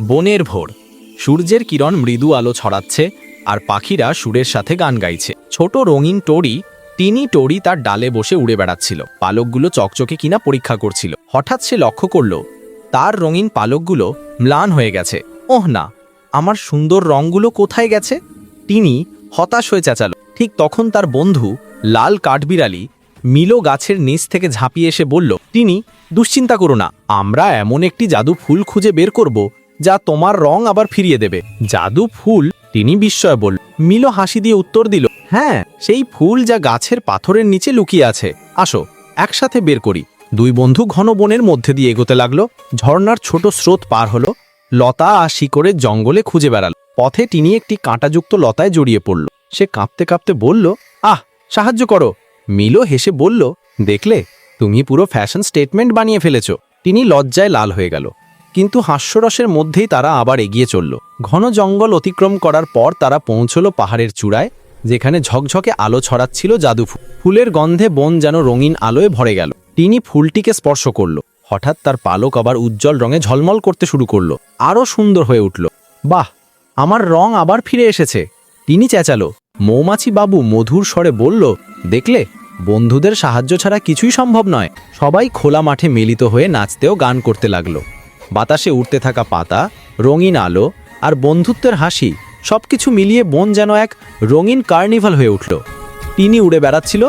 বনের ভোর। সূর্যের কিরণ মৃদু আলো ছড়াচ্ছে আর পাখিরা সুরের সাথে গান গাইছে। ছোট রঙিন টড়ি তিনি টড়ি তার ডালে বসে উড়ে বেড়াচ্ছিল। পালকগুলো চকচকে কিনা পরীক্ষা করছিল। হঠাৎ সে লক্ষ্য করল, তার রঙিন পালকগুলো ম্লান হয়ে গেছে। ওহ না, আমার সুন্দর রঙগুলো কোথায় গেছে? তিনি হতাশ হয়ে চেঁচালো। ঠিক তখন তার বন্ধু লাল কাঠবিড়ালি মিলো গাছের নিচ থেকে ঝাঁপিয়ে এসে বলল তিনি দুশ্চিন্তা করো না। আমরা এমন একটি জাদু ফুল খুঁজে বের করব যা তোমার রং আবার ফিরিয়ে দেবে। জাদু ফুল, তিনি বিস্ময় বলল। মিলো হাসি দিয়ে উত্তর দিল হ্যাঁ সেই ফুল যা গাছের পাথরের নিচে লুকিয়ে আছে। আসো, একসাথে বের করি। দুই বন্ধু ঘন বনের মধ্যে দিয়ে এগোতে লাগল। ঝর্ণার ছোট স্রোত পার হলো। লতা আর শিকড়ের জঙ্গলে খুঁজে বেড়াল। পথে তিনি একটি কাঁটাযুক্ত লতায় জড়িয়ে পড়ল। সে কাঁপতে কাঁপতে বলল, আহ, সাহায্য করো। মিলো হেসে বলল, দেখলে, তুমি পুরো ফ্যাশন স্টেটমেন্ট বানিয়ে ফেলেছ। তিনি লজ্জায় লাল হয়ে গেল। কিন্তু হাস্যরসের মধ্যেই তারা আবার এগিয়ে চলল। ঘন জঙ্গল অতিক্রম করার পর তারা পৌঁছল পাহাড়ের চূড়ায়, যেখানে ঝকঝকে আলো ছড়াচ্ছিল জাদু ফুলের গন্ধে বন যেন রঙিন আলোয় ভরে গেল। তিনি ফুলটিকে স্পর্শ করল। হঠাৎ তার পালক আবার উজ্জ্বল রঙে ঝলমল করতে শুরু করল। আরও সুন্দর হয়ে উঠল। বাহ, আমার রং আবার ফিরে এসেছে। তিনি চেঁচালো। মৌমাছি বাবু মধুর স্বরে বলল, দেখলে, বন্ধুদের সাহায্য ছাড়া কিছুই সম্ভব নয়। সবাই খোলা মাঠে মিলিত হয়ে নাচতেও গান করতে লাগল। বাতাসে উঠতে থাকা পাতা, রঙিন আলো আর বন্ধুত্বের হাসি সবকিছু মিলিয়ে বন যেন এক রঙিন কার্নিভাল হয়ে উঠল। তিনি উড়ে বেড়াচ্ছিল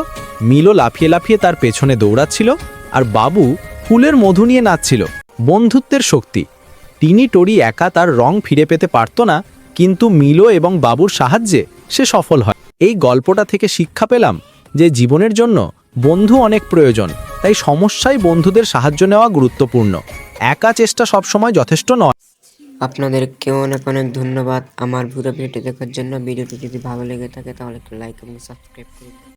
মিলো লাফিয়ে লাফিয়ে তার পেছনে দৌড়াচ্ছিল আর বাবু ফুলের মধু নিয়ে নাচছিল, বন্ধুত্বের শক্তি। তিনি টরি একা তার রং ফিরে পেতে পারত না, কিন্তু মিলো এবং বাবুর সাহায্যে সে সফল হয়। এই গল্পটা থেকে শিক্ষা পেলাম যে জীবনের জন্য বন্ধু অনেক প্রয়োজন, তাই সমস্যায় বন্ধুদের সাহায্য নেওয়া গুরুত্বপূর্ণ। একা চেষ্টা সবসময় যথেষ্ট নয়। আপনাদের আপনাদেরকে অনেক অনেক ধন্যবাদ। আমার ভিডিওটি দেখার জন্য ভিডিওটি যদি ভালো লেগে থাকে তাহলে একটু লাইক এবং সাবস্ক্রাইব করুন।